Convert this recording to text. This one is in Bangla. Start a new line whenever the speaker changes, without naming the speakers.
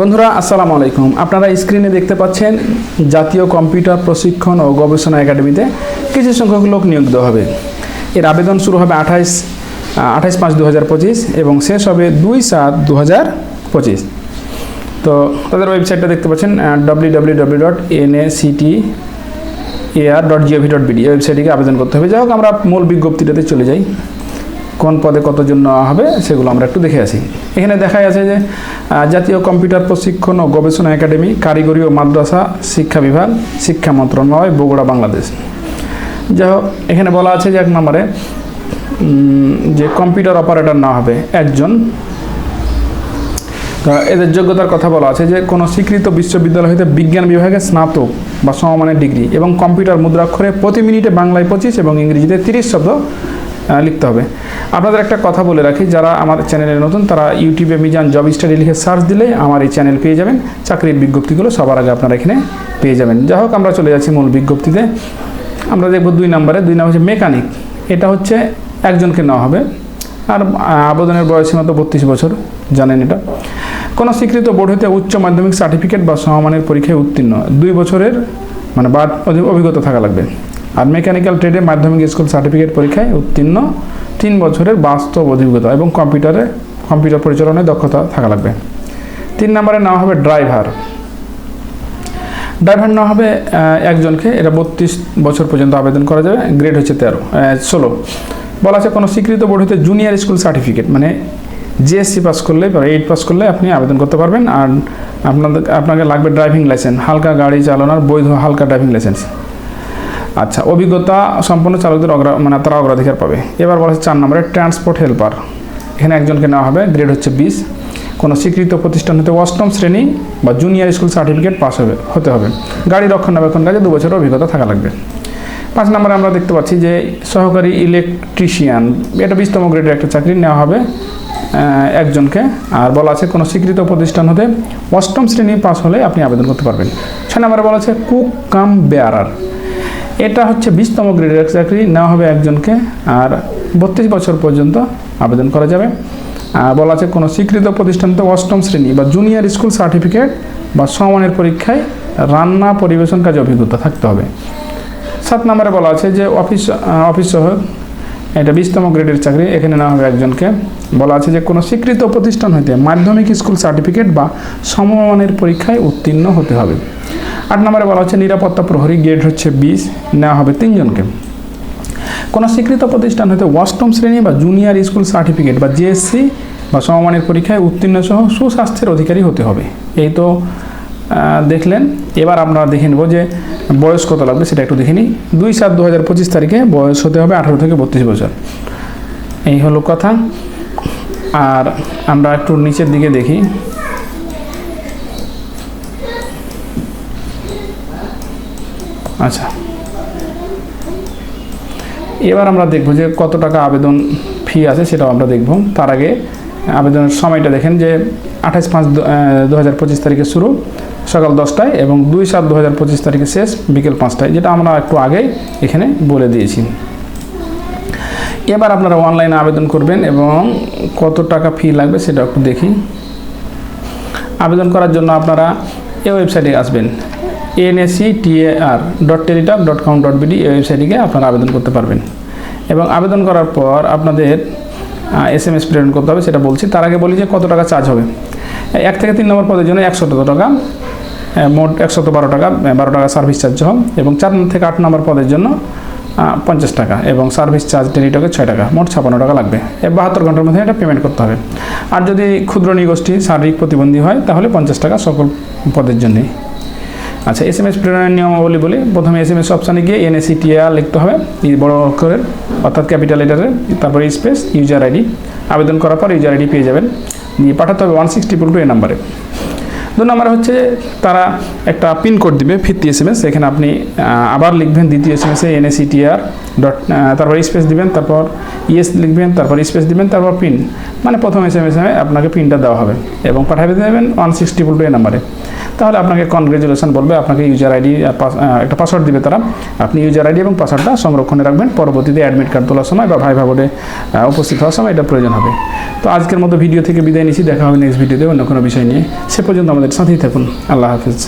বন্ধুরা, আসসালামু আলাইকুম। আপনারা স্ক্রিনে দেখতে পাচ্ছেন জাতীয় কম্পিউটার প্রশিক্ষণ ও গবেষণা একাডেমিতে কিছু সংখ্যক লোক নিয়োগ দেওয়া হবে। এর আবেদন শুরু হবে আঠাইশ আঠাইশ পাঁচ দু হাজার পঁচিশ এবং শেষ হবে দুই সাত দু হাজার পঁচিশ। তো তাদের ওয়েবসাইটটা দেখতে পাচ্ছেন W W W dot N A C T A R dot G O V dot B D ওয়েবসাইটে আবেদন করতে হবে। যাই হোক, আমরা মূল বিজ্ঞপ্তিটাতে চলে যাই। কোন পদে কতজন নেওয়া হবে সেগুলো আমরা একটু দেখে আসি। এখানে দেখা যাচ্ছে যে জাতীয় কম্পিউটার প্রশিক্ষণ ও গবেষণা একাডেমি, কারিগরি ও মাদ্রাসা, শিক্ষা বিভাগ, শিক্ষা মন্ত্রণালয়, বগুড়া, বাংলাদেশ। যাই হোক, এখানে বলা আছে যে এক নম্বরে যে কম্পিউটার অপারেটর না হবে একজন। এদের যোগ্যতার কথা বলা আছে যে, কোনো স্বীকৃত বিশ্ববিদ্যালয় হইতে বিজ্ঞান বিভাগে স্নাতক বা সমমানের ডিগ্রি এবং কম্পিউটার মুদ্রাক্ষরে প্রতি মিনিটে বাংলায় পঁচিশ এবং ইংরেজিতে তিরিশ শব্দ লিখতে হবে। আপনাদের একটা কথা বলে রাখি, যারা আমার চ্যানেলে নতুন, তারা ইউটিউবে মিজান জব স্টাডি লিখে সার্চ দিলে আমার এই চ্যানেল পেয়ে যাবেন। চাকরির বিজ্ঞপ্তিগুলো সবার আগে আপনারা এখানে পেয়ে যাবেন। যাই হোক, আমরা চলে যাচ্ছি মূল বিজ্ঞপ্তিতে। আমরা দেখব দুই নম্বরে। দুই নম্বর হচ্ছে মেকানিক এটা হচ্ছে একজনকে নেওয়া হবে। আর আবেদনের বয়সীমা তো বত্রিশ বছর। জানেন এটা। কোনো স্বীকৃত বোর্ড হতে উচ্চ মাধ্যমিক সার্টিফিকেট বা সমমানের পরীক্ষায় উত্তীর্ণ। দুই বছরের মানে বাদ অভিজ্ঞতা থাকা লাগবে। আর মেকানিক্যাল ট্রেডে মাধ্যমিক স্কুল সার্টিফিকেট পরীক্ষায় উত্তীর্ণ তিন বছরের বাস্তব অভিজ্ঞতা এবং কম্পিউটারে কম্পিউটার পরিচালনায় দক্ষতা থাকা লাগবে। তিন নম্বরে নেওয়া হবে ড্রাইভার ড্রাইভার নেওয়া হবে একজনকে। এটা বত্রিশ বছর পর্যন্ত আবেদন করা যাবে। গ্রেড হচ্ছে তেরো ষোলো। বলা আছে কোনো স্বীকৃত বোর্ড হতে জুনিয়র স্কুল সার্টিফিকেট মানে জিএসসি পাস করলে এইট পাস করলে আপনি আবেদন করতে পারবেন। আর আপনাদের, আপনাকে লাগবে ড্রাইভিং লাইসেন্স হালকা গাড়ি চালানোর বৈধ হালকা ড্রাইভিং লাইসেন্স আচ্ছা অভিজ্ঞতা সম্পন্ন চালকদের অগ্রা মানে তারা অগ্রাধিকার পাবে। এবার বলা হচ্ছে চার নম্বরে ট্রান্সপোর্ট হেল্পার। এখানে একজনকে নেওয়া হবে, গ্রেড হচ্ছে বিশ। কোনো স্বীকৃত প্রতিষ্ঠান হতে অষ্টম শ্রেণি বা জুনিয়র স্কুল সার্টিফিকেট পাস হবে, হতে হবে। গাড়ি রক্ষণাবেক্ষণ কাজে দু বছরের অভিজ্ঞতা থাকা লাগবে। পাঁচ নম্বরে আমরা দেখতে পাচ্ছি যে সহকারী ইলেকট্রিশিয়ান, এটা বিশতম গ্রেডের একটা চাকরি নেওয়া হবে একজনকে আর বলা আছে কোনো স্বীকৃত প্রতিষ্ঠান হতে অষ্টম শ্রেণি পাস হলে আপনি আবেদন করতে পারবেন। ছয় নম্বরে বলা আছে কুক কাম বেয়ারার। এটা হচ্ছে বিশতম গ্রেডের চাকরি, নেওয়া হবে একজনকে, আর বত্রিশ বছর পর্যন্ত আবেদন করা যাবে। বলা আছে কোনো স্বীকৃত প্রতিষ্ঠানতে অষ্টম শ্রেণি বা জুনিয়র স্কুল সার্টিফিকেট বা সমানের পরীক্ষায় রান্না, পরিবেশন, কাজে, অভিজ্ঞতা থাকতে হবে। সাত নম্বরে বলা আছে যে অফিস অফিস সহায়ক এটা বিশতম গ্রেডের চাকরি, এখানে নেওয়া হবে একজনকে। বলা আছে যে কোনো স্বীকৃত প্রতিষ্ঠান হইতে মাধ্যমিক স্কুল সার্টিফিকেট বা সমমানের পরীক্ষায় উত্তীর্ণ হতে হবে। আট নম্বরে বলা হচ্ছে, নিরাপত্তা প্রহরী গ্রেড হচ্ছে বিশ, নেওয়া হবে তিনজনকে। কোনো স্বীকৃত প্রতিষ্ঠান হতে অষ্টম শ্রেণি বা জুনিয়র স্কুল সার্টিফিকেট বা জিএসসি বা সমমানের পরীক্ষায় উত্তীর্ণ সহ সুস্বাস্থ্যের অধিকারী হতে হবে। এই তো দেখলেন। এবার আমরা দেখে নেব যে বয়স কত লাগবে, সেটা একটু দেখে নিই। দুই সাত দু হাজার পঁচিশ তারিখে বয়স হতে হবে আঠারো থেকে বত্রিশ বছর। এই হলো কথা। আর আমরা একটু নিচের দিকে দেখি। আচ্ছা। এবার আমরা দেখব যে কত টাকা আবেদন ফি আছে সেটাও আমরা দেখব। তার আগে আবেদনের সময়টা দেখেন যে আঠাশ পাঁচ দু হাজার পঁচিশ তারিখে শুরু, সকাল দশটায় এবং দুই সাত দু হাজার পঁচিশ তারিখে শেষ, বিকেল পাঁচটায়, যেটা আমরা একটু আগেই এখানে বলে দিয়েছি। এবার আপনারা অনলাইনে আবেদন করবেন এবং কত টাকা ফি লাগবে সেটা একটু দেখি। আবেদন করার জন্য আপনারা এই ওয়েবসাইটে আসবেন। N A C T A R dot Teletalk dot com dot B D এই ওয়েবসাইটে আপনারা আবেদন করতে পারবেন। এবং আবেদন করার পর আপনাদের এস এম এস প্রেরণ করতে হবে, সেটা বলছি। তার আগে বলি যে কত টাকা চার্জ হবে। এক থেকে তিন নম্বর পদের জন্য একশত টাকা মোট একশত বারো টাকা বারো টাকা সার্ভিস চার্জ সহ এবং চার থেকে আট নম্বর পদের জন্য পঞ্চাশ টাকা এবং সার্ভিস চার্জ টেলিটকে ছয় টাকা, মোট ছাপান্ন টাকা লাগবে। বাহাত্তর ঘণ্টার মধ্যে এটা পেমেন্ট করতে হবে। আর যদি ক্ষুদ্র নিগোষ্ঠী শারীরিক প্রতিবন্ধী হয়, তাহলে পঞ্চাশ টাকা সকল পদের জন্যই। আচ্ছা এস এম এস প্রেরণের নিয়মাবলী বলি। প্রথমে এস এম এস অপশানে গিয়ে এনএসি টিআর লিখতে হবে। বড় অক্ষরের, অর্থাৎ ক্যাপিটাল লেটারের তারপরে স্পেস ইউজার আইডি আবেদন করার পর ইউজার আইডি পেয়ে যাবেন। নিয়ে পাঠাতে হবে ওয়ান সিক্সটি টু এ নাম্বারে দু নম্বরে হচ্ছে তারা একটা পিন কোড দিবে ফিরতি এস এম এস এখানে আপনি আবার লিখবেন দ্বিতীয় এস এম এসে N A C T R dot তারপর স্পেস দিবেন, তারপর ইএস লিখবেন, তারপর স্পেস দিবেন, তারপর পিন মানে প্রথম এস এম এস আপনাকে পিনটা দেওয়া হবে এবং পাঠাবে দেবেন ওয়ান সিক্স ট্রিপল এই নাম্বারে তাহলে আপনাকে কনগ্রেচুলেশন বলবে, আপনাকে ইউজার আইডি একটা পাসওয়ার্ড দিবে তারা। আপনি ইউজার আইডি এবং পাসওয়ার্ডটা সংরক্ষণে রাখবেন, পরবর্তীতে অ্যাডমিট কার্ড তোলার সময় বা ভাই ভাবোর্ডে উপস্থিত হওয়ার সময় এটা প্রয়োজন হবে। তো আজকের মতো ভিডিও থেকে বিদায় নিচ্ছি, দেখা হবে নেক্সট ভিডিওতে অন্য কোনো বিষয় নিয়ে। সে পর্যন্ত সাথেই থাকুন। আল্লাহ হাফিজ।